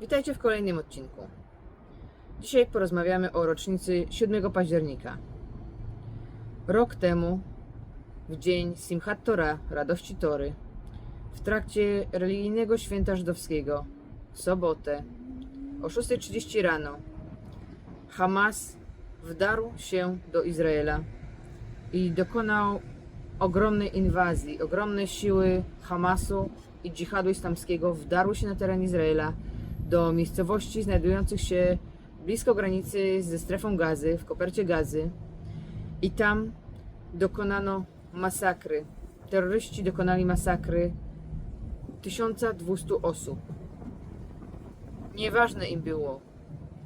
Witajcie w kolejnym odcinku. Dzisiaj porozmawiamy o rocznicy 7 października. Rok temu, w dzień Simchat Torah, radości Tory, w trakcie religijnego święta żydowskiego, w sobotę, o 6.30 rano, Hamas wdarł się do Izraela i dokonał ogromnej inwazji. Ogromne siły Hamasu i dżihadu islamskiego wdarły się na teren Izraela do miejscowości znajdujących się blisko granicy ze strefą gazy, w kopercie gazy i tam dokonano masakry. Terroryści dokonali masakry 1200 osób. Nieważne im było,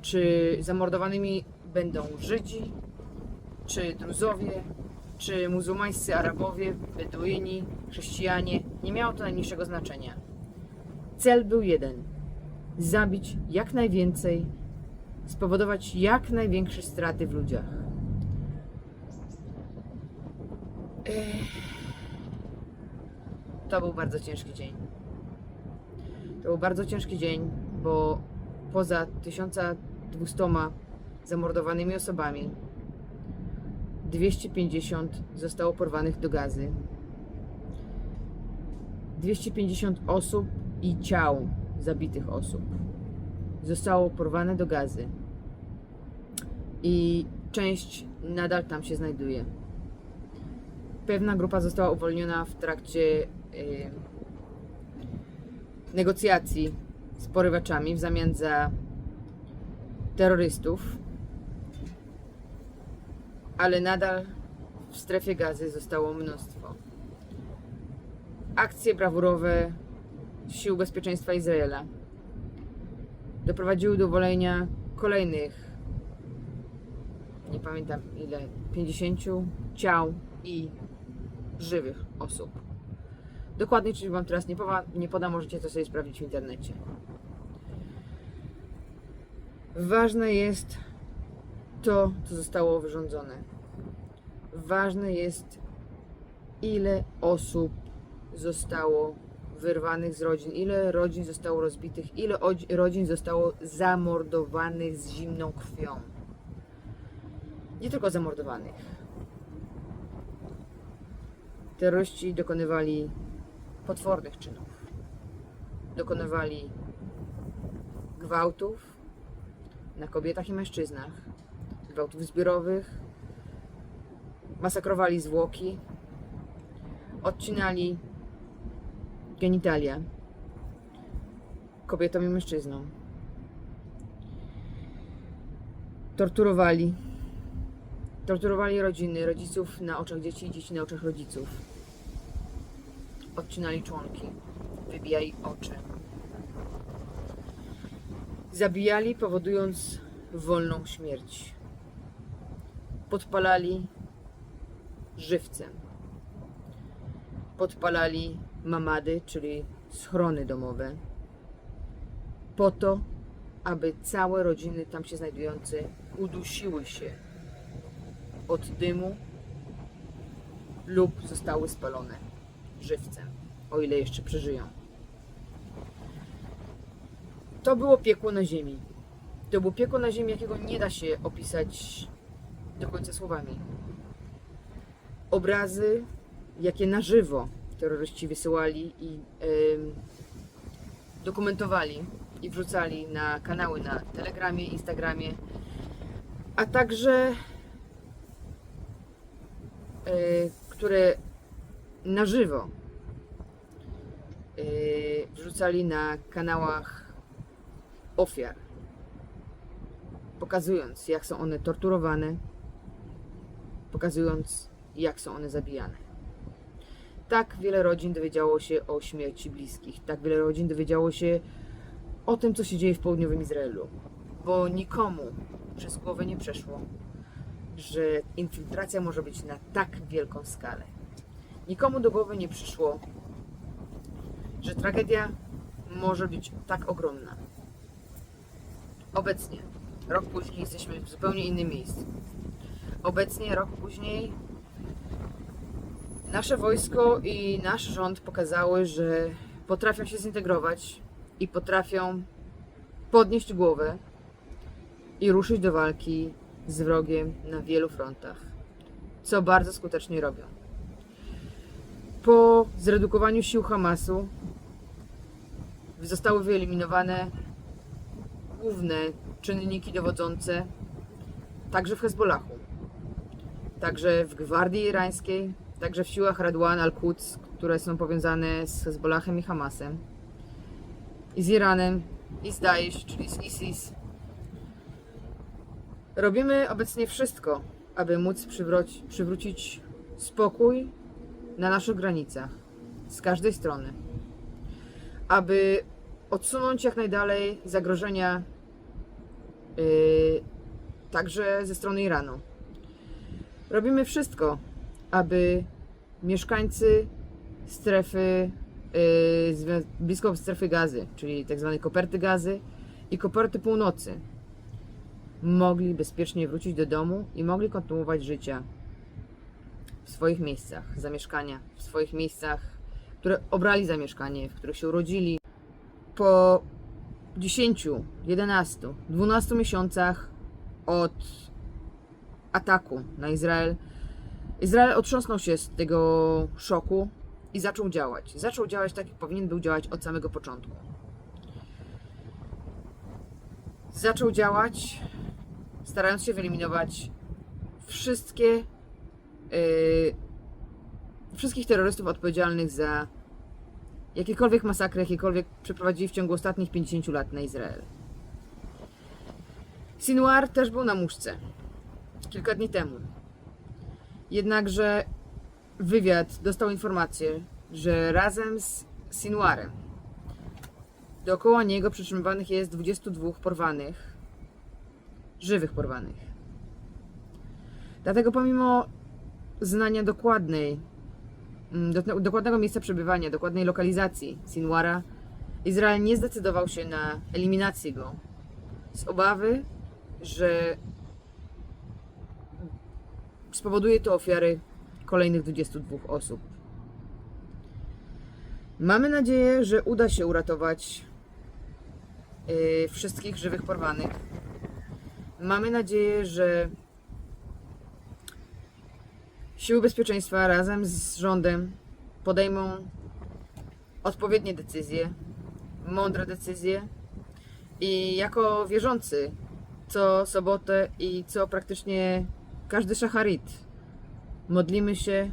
czy zamordowanymi będą Żydzi, czy Druzowie, czy muzułmańscy Arabowie, Beduini, chrześcijanie, nie miało to najmniejszego znaczenia. Cel był jeden: zabić jak najwięcej, spowodować jak największe straty w ludziach. To był bardzo ciężki dzień. To był bardzo ciężki dzień, bo poza 1200 zamordowanymi osobami, 250 zostało porwanych do gazy. 250 osób i ciał zabitych osób zostało porwane do gazy. I część nadal tam się znajduje. Pewna grupa została uwolniona w trakcie y, negocjacji z porywaczami w zamian za terrorystów ale nadal w strefie gazy zostało mnóstwo. Akcje brawurowe Sił Bezpieczeństwa Izraela doprowadziły do uwolnienia kolejnych, nie pamiętam ile, 50 ciał i żywych osób. Dokładnie, czyli Wam teraz nie, powa- nie podam, możecie to sobie sprawdzić w internecie. Ważne jest to, co zostało wyrządzone. Ważne jest, ile osób zostało wyrwanych z rodzin, ile rodzin zostało rozbitych, ile odzi- rodzin zostało zamordowanych z zimną krwią. Nie tylko zamordowanych. Terroryści dokonywali potwornych czynów. Dokonywali gwałtów na kobietach i mężczyznach, gwałtów zbiorowych, masakrowali zwłoki, odcinali genitalia. Kobietom i mężczyznom, torturowali, torturowali rodziny, rodziców na oczach dzieci dzieci na oczach rodziców, odcinali członki, wybijali oczy, zabijali, powodując wolną śmierć. Podpalali żywcem. Podpalali mamady, czyli schrony domowe, po to, aby całe rodziny tam się znajdujące udusiły się od dymu lub zostały spalone żywcem, o ile jeszcze przeżyją. To było piekło na ziemi. To było piekło na ziemi, jakiego nie da się opisać do końca słowami. Obrazy, jakie na żywo terroryści wysyłali i dokumentowali i wrzucali na kanały na Telegramie, Instagramie, a także e, które na żywo e, wrzucali na kanałach ofiar, pokazując jak są one torturowane, pokazując, jak są one zabijane. Tak wiele rodzin dowiedziało się o śmierci bliskich, tak wiele rodzin dowiedziało się o tym, co się dzieje w południowym Izraelu, bo nikomu przez głowę nie przeszło, że infiltracja może być na tak wielką skalę. Nikomu do głowy nie przyszło, że tragedia może być tak ogromna. Obecnie, rok później, jesteśmy w zupełnie innym miejscu. Obecnie, rok później, nasze wojsko i nasz rząd pokazały, że potrafią się zintegrować i potrafią podnieść głowę i ruszyć do walki z wrogiem na wielu frontach, co bardzo skutecznie robią. Po zredukowaniu sił Hamasu zostały wyeliminowane główne czynniki dowodzące także w Hezbollahu, także w Gwardii Irańskiej, także w siłach Radwan al-Quds, które są powiązane z Hezbollahem i Hamasem, i z Iranem, i z Daesh, czyli z ISIS. Robimy obecnie wszystko, aby móc przywróci, przywrócić spokój na naszych granicach, z każdej strony, aby odsunąć jak najdalej zagrożenia yy, także ze strony Iranu. Robimy wszystko, aby mieszkańcy strefy zwią- blisko strefy gazy, czyli tak zwanej koperty gazy i koperty północy, mogli bezpiecznie wrócić do domu i mogli kontynuować życia w swoich miejscach zamieszkania, w swoich miejscach, które obrali zamieszkanie, w których się urodzili. Po 10, 11, 12 miesiącach od ataku na Izrael, Izrael otrząsnął się z tego szoku i zaczął działać. Zaczął działać tak, jak powinien był działać od samego początku. Zaczął działać, starając się wyeliminować wszystkie yy, wszystkich terrorystów odpowiedzialnych za jakiekolwiek masakry, jakiekolwiek przeprowadzili w ciągu ostatnich 50 lat na Izrael. Sinwar też był na muszce kilka dni temu. Jednakże wywiad dostał informację, że razem z Sinwarem dookoła niego przytrzymywanych jest 22 porwanych, żywych porwanych. Dlatego pomimo znania dokładnej, mm, do, dokładnego miejsca przebywania, dokładnej lokalizacji Sinwara, Izrael nie zdecydował się na eliminację go z obawy, że spowoduje to ofiary kolejnych 22 osób. Mamy nadzieję, że uda się uratować yy, wszystkich żywych porwanych. Mamy nadzieję, że siły bezpieczeństwa razem z rządem podejmą odpowiednie decyzje, mądre decyzje i jako wierzący co sobotę i co praktycznie każdy szacharit. Modlimy się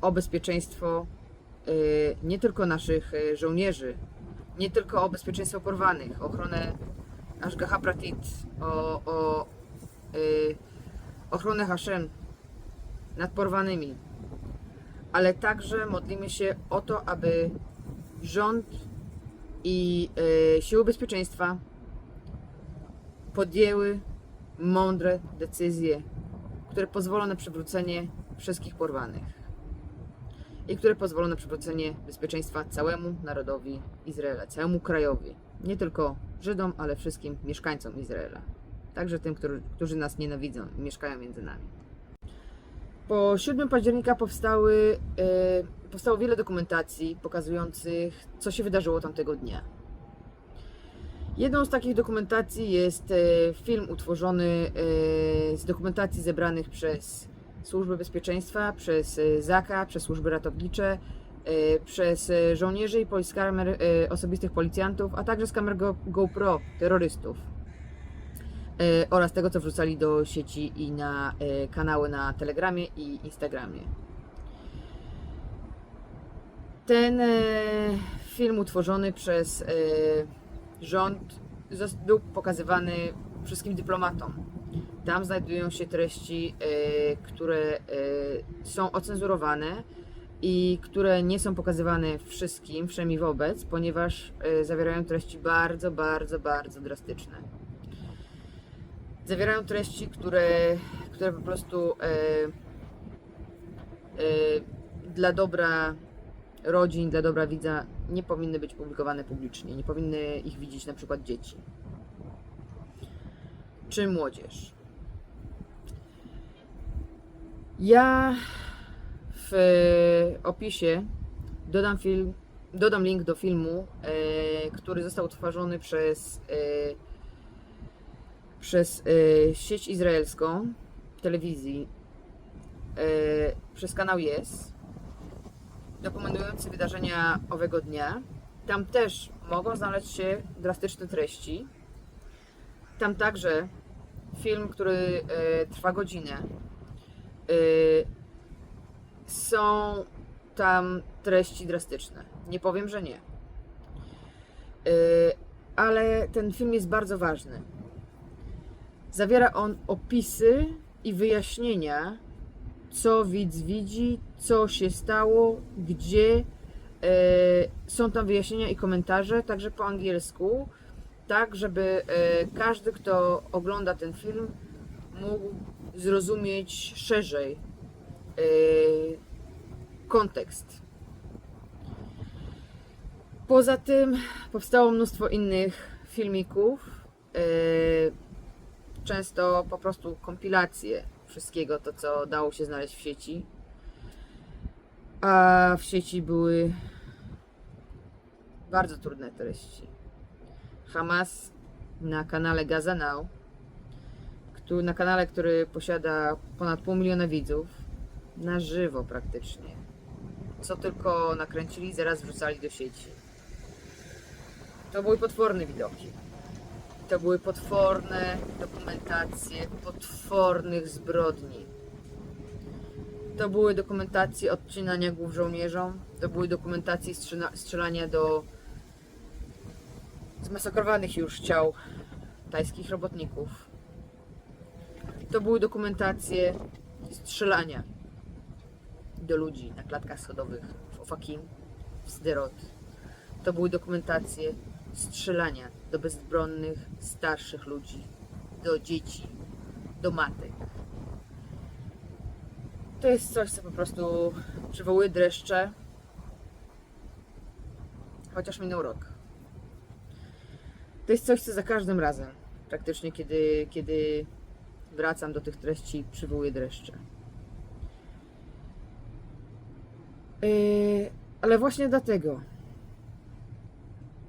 o bezpieczeństwo y, nie tylko naszych y, żołnierzy, nie tylko o bezpieczeństwo porwanych, o ochronę Ashgaha Pratit, o, o y, ochronę Hashem nad porwanymi, ale także modlimy się o to, aby rząd i siły bezpieczeństwa podjęły mądre decyzje, które pozwolą na przywrócenie wszystkich porwanych i które pozwolą na przywrócenie bezpieczeństwa całemu narodowi Izraela, całemu krajowi. Nie tylko Żydom, ale wszystkim mieszkańcom Izraela. Także tym, którzy, którzy nas nienawidzą i mieszkają między nami. Po 7 października powstały, e, powstało wiele dokumentacji pokazujących, co się wydarzyło tamtego dnia. Jedną z takich dokumentacji jest e, film utworzony e, z dokumentacji zebranych przez służby bezpieczeństwa, przez e, ZAKA, przez służby ratownicze, przez żołnierzy i kamer osobistych policjantów, a także z kamer Go- GoPro terrorystów oraz tego, co wrzucali do sieci i na kanały na Telegramie i Instagramie. Ten film utworzony przez rząd był pokazywany wszystkim dyplomatom. Tam znajdują się treści, e, które e, są ocenzurowane i które nie są pokazywane wszystkim, wszemi wobec, ponieważ e, zawierają treści bardzo, bardzo, bardzo drastyczne. Zawierają treści, które, które po prostu dla dobra rodzin, dla dobra widza nie powinny być publikowane publicznie, nie powinny ich widzieć na przykład dzieci czy młodzież. Ja w opisie dodam film, dodam link do filmu, e, który został utworzony przez e, przez sieć izraelską telewizji, przez kanał Yes, dokumentujący wydarzenia owego dnia. Tam też mogą znaleźć się drastyczne treści. Tam także film, który y, trwa godzinę. Y, są tam treści drastyczne. Nie powiem, że nie. Y, ale ten film jest bardzo ważny. Zawiera on opisy i wyjaśnienia, co widz widzi, co się stało, gdzie. E, są tam wyjaśnienia i komentarze, także po angielsku, tak żeby e, każdy, kto ogląda ten film, mógł zrozumieć szerzej e, kontekst. Poza tym powstało mnóstwo innych filmików, często po prostu kompilacje wszystkiego to, co dało się znaleźć w sieci. A w sieci były bardzo trudne treści. Hamas na kanale Gaza Now, któ- na kanale, który posiada ponad pół miliona widzów, na żywo praktycznie. Co tylko nakręcili, zaraz wrzucali do sieci. To były potworne widoki. To były potworne dokumentacje potwornych zbrodni. To były dokumentacje odcinania głów żołnierzom. To były dokumentacje strzela- strzelania do zmasakrowanych już ciał tajskich robotników. To były dokumentacje strzelania do ludzi na klatkach schodowych w Ofakim, w Sderot. To były dokumentacje strzelania do bezbronnych, starszych ludzi, do dzieci, do matek. To jest coś, co po prostu przywołuje dreszcze, chociaż minął rok. To jest coś, co za każdym razem, praktycznie kiedy, kiedy wracam do tych treści, przywołuje dreszcze. Yy, ale właśnie dlatego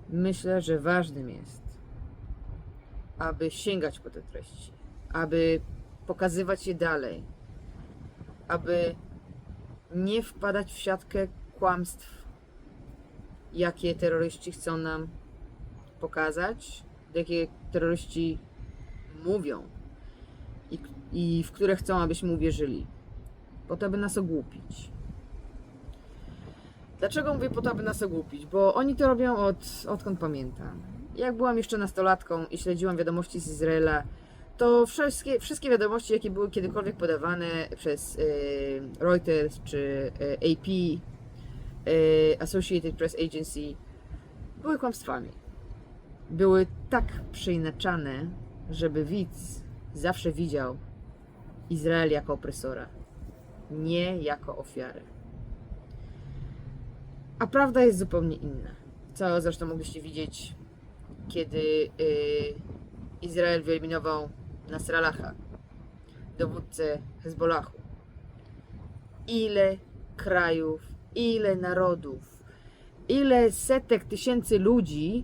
myślę, że ważnym jest, aby sięgać po te treści, aby pokazywać je dalej, aby nie wpadać w siatkę kłamstw, jakie terroryści chcą nam pokazać, jakie terroryści mówią i, i w które chcą, abyśmy uwierzyli, po to, by nas ogłupić. Dlaczego mówię po to, aby nas ogłupić? Bo oni to robią od, odkąd pamiętam. Jak byłam jeszcze nastolatką i śledziłam wiadomości z Izraela, to wszystkie, wszystkie wiadomości, jakie były kiedykolwiek podawane przez y, Reuters czy y, AP, y, Associated Press Agency, były kłamstwami. Były tak przeinaczane, żeby widz zawsze widział Izrael jako opresora, nie jako ofiarę. A prawda jest zupełnie inna. Co zresztą mogliście widzieć, kiedy Izrael wyeliminował Nasrallaha, dowódcę Hezbollahu. Ile krajów, ile narodów, ile setek tysięcy ludzi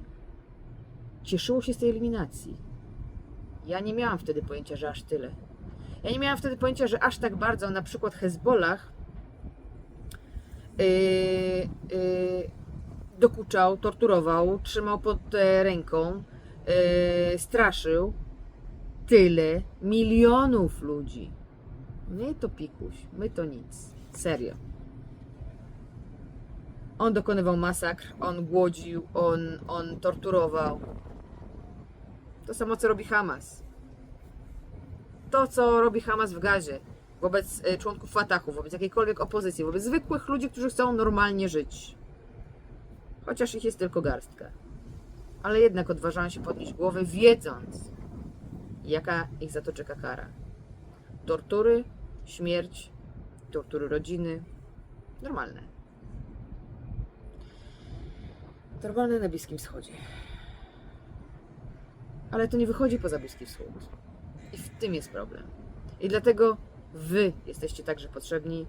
cieszyło się z tej eliminacji. Ja nie miałam wtedy pojęcia, że aż tyle. Ja nie miałam wtedy pojęcia, że aż tak bardzo na przykład Hezbollah yy, yy, dokuczał, torturował, trzymał pod e, ręką, yy, straszył tyle milionów ludzi. My to pikuś, my to nic. Serio. On dokonywał masakr, on głodził, on, on torturował. To samo, co robi Hamas. To, co robi Hamas w Gazie wobec e, członków Fatahu, wobec jakiejkolwiek opozycji, wobec zwykłych ludzi, którzy chcą normalnie żyć. Chociaż ich jest tylko garstka. Ale jednak odważają się podnieść głowę, wiedząc, jaka ich za to czeka kara. Tortury, śmierć, tortury rodziny. Normalne. Normalne na Bliskim Wschodzie. Ale to nie wychodzi poza Bliski Wschód. I w tym jest problem. I dlatego wy jesteście także potrzebni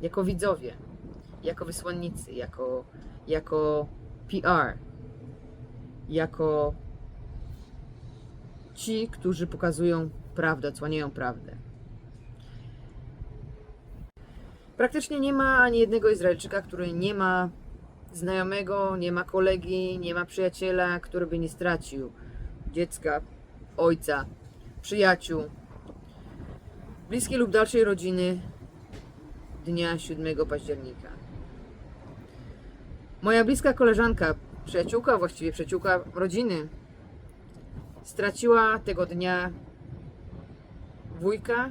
jako widzowie, jako wysłannicy, jako, jako PR, jako ci, którzy pokazują prawdę, odsłaniają prawdę. Praktycznie nie ma ani jednego Izraelczyka, który nie ma znajomego, nie ma kolegi, nie ma przyjaciela, który by nie stracił dziecka, ojca, przyjaciół, bliskiej lub dalszej rodziny dnia 7 października. Moja bliska koleżanka, przyjaciółka, właściwie przyjaciółka rodziny, straciła tego dnia wujka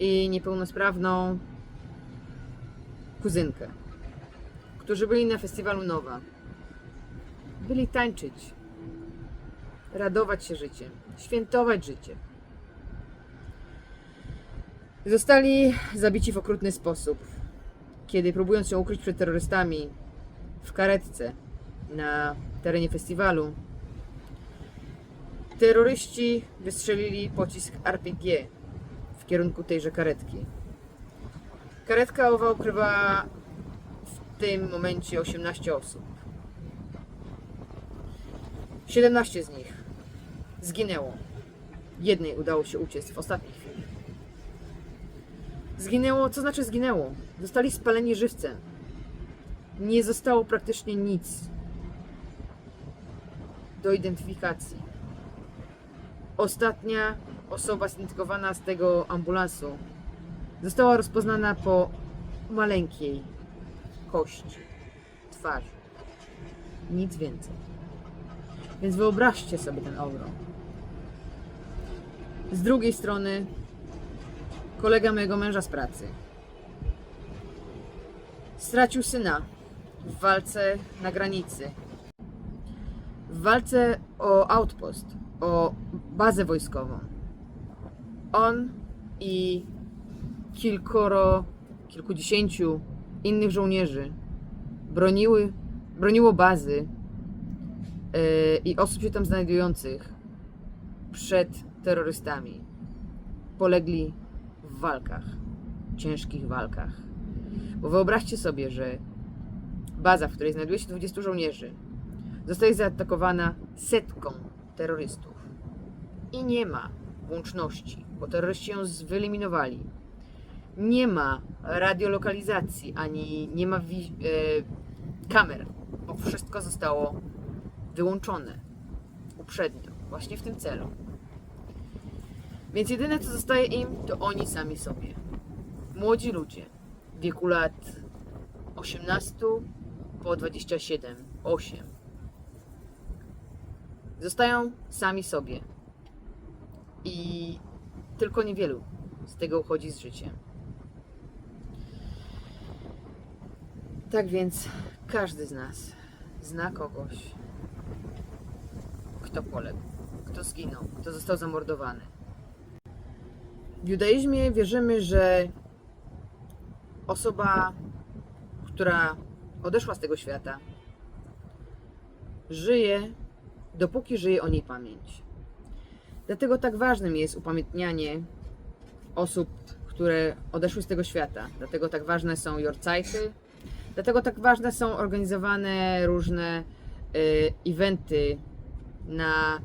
i niepełnosprawną kuzynkę, którzy byli na festiwalu Nowa. Byli tańczyć, radować się życiem, świętować życie. Zostali zabici w okrutny sposób, kiedy próbując się ukryć przed terrorystami w karetce na terenie festiwalu, terroryści wystrzelili pocisk RPG w kierunku tejże karetki. Karetka owa ukrywa w tym momencie 18 osób. 17 z nich zginęło. Jednej udało się uciec w ostatniej chwili. Zginęło, co znaczy zginęło? Zostali spaleni żywcem. Nie zostało praktycznie nic do identyfikacji. Ostatnia osoba zidentyfikowana z tego ambulansu została rozpoznana po maleńkiej kości twarzy. Nic więcej. Więc wyobraźcie sobie ten ogrom. Z drugiej strony kolega mojego męża z pracy stracił syna w walce na granicy. W walce o outpost, o bazę wojskową. On i kilkoro, kilkudziesięciu innych żołnierzy broniły, broniło bazy yy, i osób się tam znajdujących przed terrorystami. Polegli w walkach, ciężkich walkach. Bo wyobraźcie sobie, że baza, w której znajduje się 20 żołnierzy, zostaje zaatakowana setką terrorystów. I nie ma łączności, bo terroryści ją wyeliminowali. Nie ma radiolokalizacji, ani nie ma e, kamer, bo wszystko zostało wyłączone uprzednio, właśnie w tym celu. Więc jedyne co zostaje im, to oni sami sobie. Młodzi ludzie w wieku lat 18 po 27, 8 zostają sami sobie. I tylko niewielu z tego uchodzi z życiem. Tak więc każdy z nas zna kogoś, kto poległ, kto zginął, kto został zamordowany. W judaizmie wierzymy, że osoba, która odeszła z tego świata, żyje, dopóki żyje o niej pamięć. Dlatego tak ważnym jest upamiętnianie osób, które odeszły z tego świata. Dlatego tak ważne są jorcajty. Dlatego tak ważne są organizowane różne y, eventy na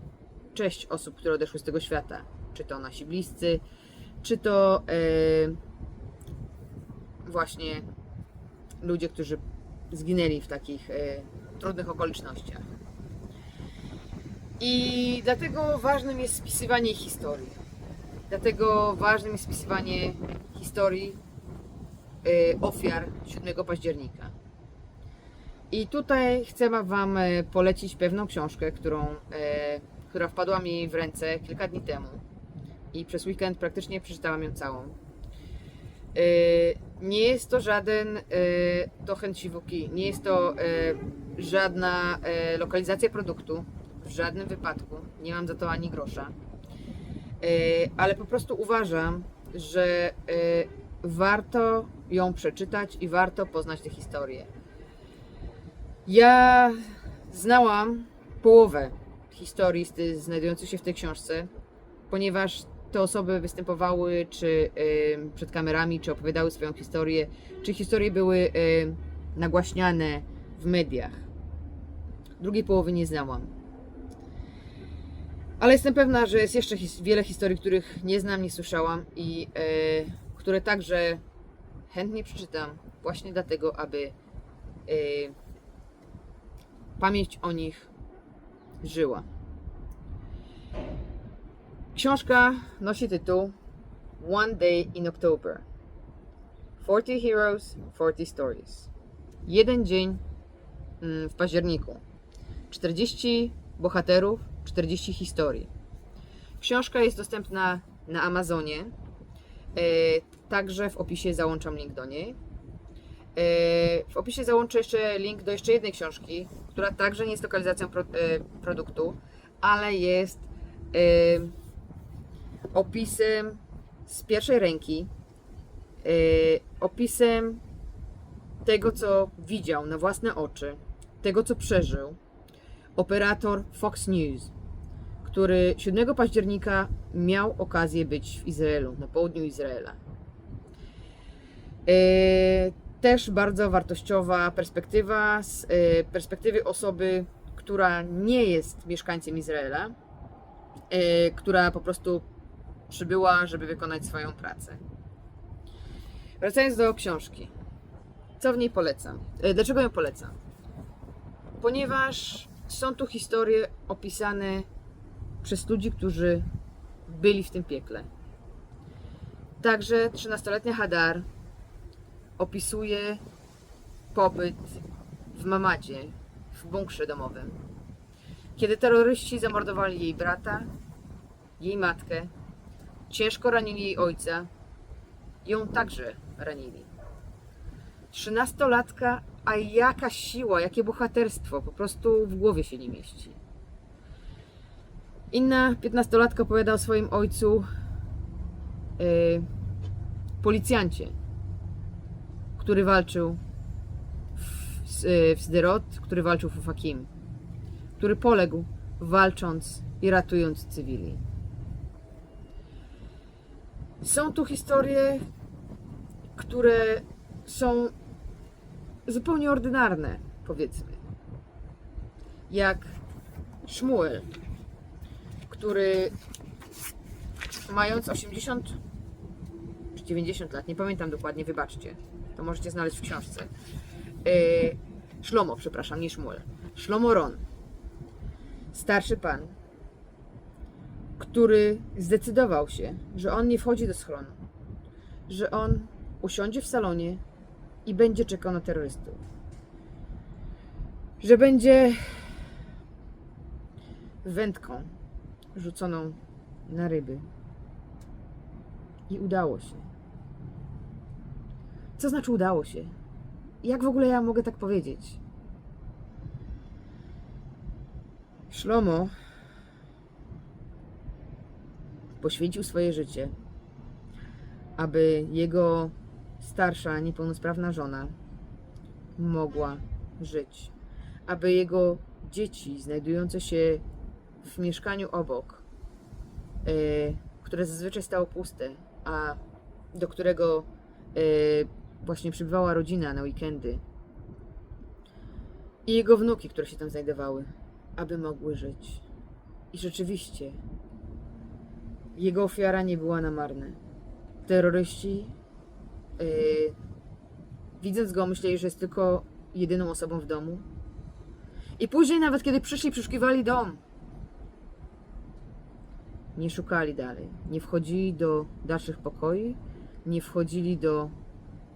cześć osób, które odeszły z tego świata. Czy to nasi bliscy, czy to y, właśnie ludzie, którzy zginęli w takich y, trudnych okolicznościach. I dlatego ważnym jest spisywanie historii. Dlatego ważnym jest spisywanie historii y, ofiar 7 października. I tutaj chcę Wam y, polecić pewną książkę, którą, y, która wpadła mi w ręce kilka dni temu. I przez weekend praktycznie przeczytałam ją całą. Y, Nie jest to żaden Tochen Siwuki, nie jest to żadna lokalizacja produktu, w żadnym wypadku. Nie mam za to ani grosza. Y, Ale po prostu uważam, że y, warto ją przeczytać i warto poznać tę historię. Ja znałam połowę historii znajdujących się w tej książce, ponieważ te osoby występowały czy y, przed kamerami, czy opowiadały swoją historię, czy historie były nagłaśniane w mediach. Drugiej połowy nie znałam. Ale jestem pewna, że jest jeszcze his- wiele historii, których nie znam, nie słyszałam i e, które także chętnie przeczytam, właśnie dlatego, aby e, pamięć o nich żyła. Książka nosi tytuł One Day in October. 40 Heroes, 40 Stories. Jeden dzień mm, w październiku. 40 bohaterów, 40 historii. Książka jest dostępna na Amazonie. E, Także w opisie załączam link do niej. E, W opisie załączę jeszcze link do jeszcze jednej książki, która także nie jest lokalizacją e, produktu, ale jest opisem z pierwszej ręki, opisem tego, co widział na własne oczy, tego, co przeżył operator Fox News, który 7 października miał okazję być w Izraelu, na południu Izraela. E, Też bardzo wartościowa perspektywa z e, perspektywy osoby, która nie jest mieszkańcem Izraela, e, która po prostu przybyła, żeby wykonać swoją pracę. Wracając do książki. Co w niej polecam? Dlaczego ją polecam? Ponieważ są tu historie opisane przez ludzi, którzy byli w tym piekle. Także 13-letnia Hadar opisuje pobyt w Mamadzie, w bunkrze domowym. Kiedy terroryści zamordowali jej brata, jej matkę, ciężko ranili jej ojca, ją także ranili. Trzynastolatka, a jaka siła, jakie bohaterstwo, po prostu w głowie się nie mieści. Inna piętnastolatka opowiada o swoim ojcu, yy, policjancie, który walczył w, yy, w Sderot, który walczył w Ufakim, który poległ walcząc i ratując cywili. Są tu historie, które są zupełnie ordynarne, powiedzmy. Jak Szmuel, który mając 80 czy 90 lat, nie pamiętam dokładnie, wybaczcie, to możecie znaleźć w książce. Yy, Szlomo, przepraszam, nie Szmuel. Szlomo Ron, starszy pan, który zdecydował się, że on nie wchodzi do schronu, że on usiądzie w salonie i będzie czekał na terrorystów. Że będzie wędką rzuconą na ryby. I udało się. Co znaczy udało się? Jak w ogóle ja mogę tak powiedzieć? Szlomo poświęcił swoje życie, aby jego starsza, niepełnosprawna żona mogła żyć, aby jego dzieci znajdujące się w mieszkaniu obok, e, które zazwyczaj stało puste, a do którego e, właśnie przybywała rodzina na weekendy, i jego wnuki, które się tam znajdowały, aby mogły żyć. I rzeczywiście, jego ofiara nie była na marne. Terroryści Yy, widząc go, myśleli, że jest tylko jedyną osobą w domu. I później, nawet kiedy przyszli, przeszukiwali dom. Nie szukali dalej. Nie wchodzili do dalszych pokoi, nie wchodzili do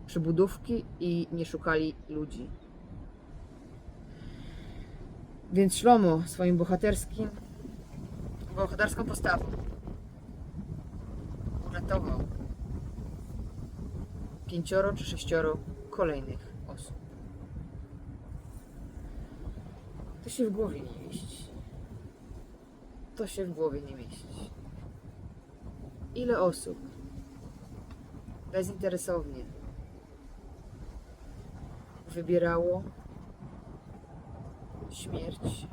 przybudówki i nie szukali ludzi. Więc Szlomo swoim bohaterskim, bohaterską postawą uratował pięcioro czy sześcioro kolejnych osób. To się w głowie nie mieści. To się w głowie nie mieści. Ile osób bezinteresownie wybierało śmierć,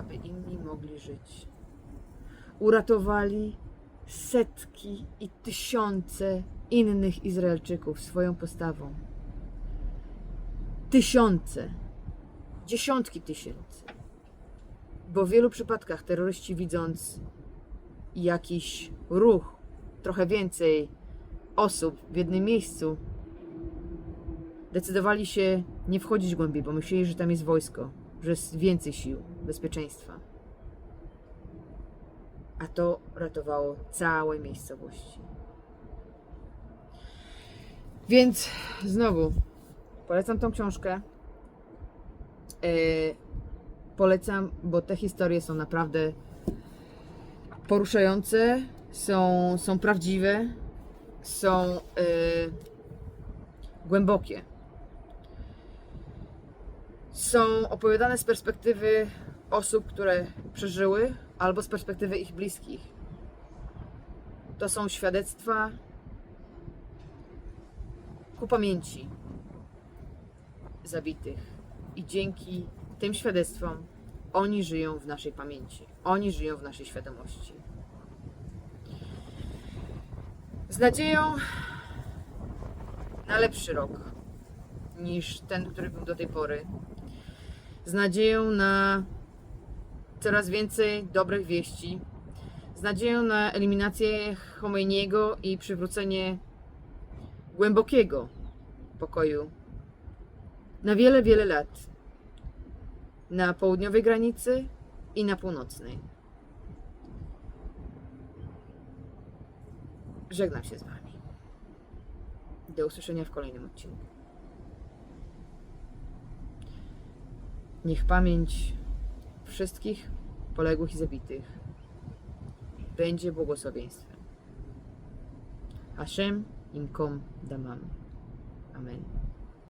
aby inni mogli żyć. Uratowali setki i tysiące innych Izraelczyków swoją postawą. Tysiące, dziesiątki tysięcy. Bo w wielu przypadkach terroryści widząc jakiś ruch, trochę więcej osób w jednym miejscu, decydowali się nie wchodzić głębiej, bo myśleli, że tam jest wojsko, że jest więcej sił bezpieczeństwa. A to ratowało całe miejscowości. Więc znowu polecam tą książkę. Yy, polecam, bo te historie są naprawdę poruszające, są, są prawdziwe, są yy, głębokie. Są opowiadane z perspektywy osób, które przeżyły, albo z perspektywy ich bliskich. To są świadectwa ku pamięci zabitych. I dzięki tym świadectwom oni żyją w naszej pamięci, oni żyją w naszej świadomości. Z nadzieją na lepszy rok niż ten, który był do tej pory. Z nadzieją na coraz więcej dobrych wieści. Z nadzieją na eliminację Khomeiniego i przywrócenie głębokiego pokoju na wiele, wiele lat na południowej granicy i na północnej. Żegnam się z Wami. Do usłyszenia w kolejnym odcinku. Niech pamięć wszystkich poległych i zabitych będzie błogosławieństwem. Hashem imkom damam. Amen.